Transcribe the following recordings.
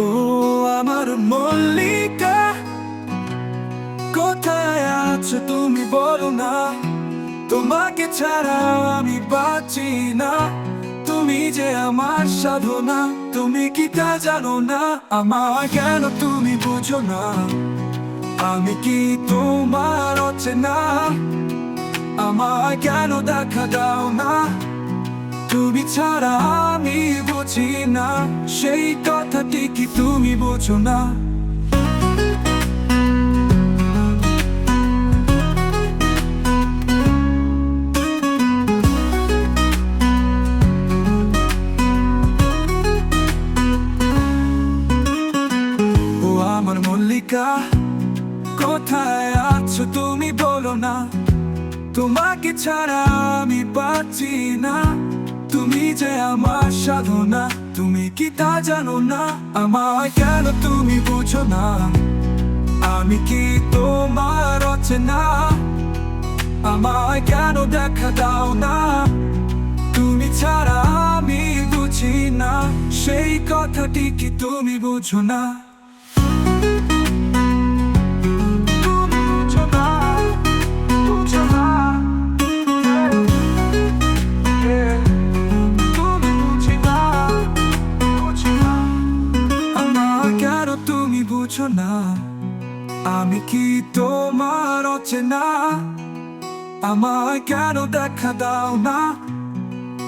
ও আমার মল্লিকা, কোথায় আছো তুমি বলো না। তোমাকে ছাড়া আমি বাঁচি না। তুমি যে আমার সাধনা, তুমি কি তা জানো না। আমার কেন তুমি বুঝো না। আমি কি তোমার অচেনা? আমার কেন দেখা দাও না? তুমি ছাড়া আমি বুঝি না। সেই কথা তুমি না। ও আমার মল্লিকা, কোথায় আছো তুমি বলো না। তোমাকে ছাড়া আমি পাচ্ছি না। তুমি যে আমার সাধনা। তুমি কি তা জানো না? আমায় কেন তুমি বুঝো না? আমি কি তোমার অচেনা? আমায় কেন দেখা দাও না? তুমি ছাড়া আমি বুঝি না। সেই কথাটি কি তুমি বুঝো না? বুঝো না, আমি কি তোমার অচেনা? আমার কেন দেখা দাও না?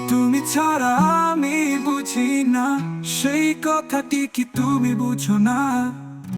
তুমি ছাড়া আমি বুঝি না, সেই কথাটি কি তুমি বুঝো না?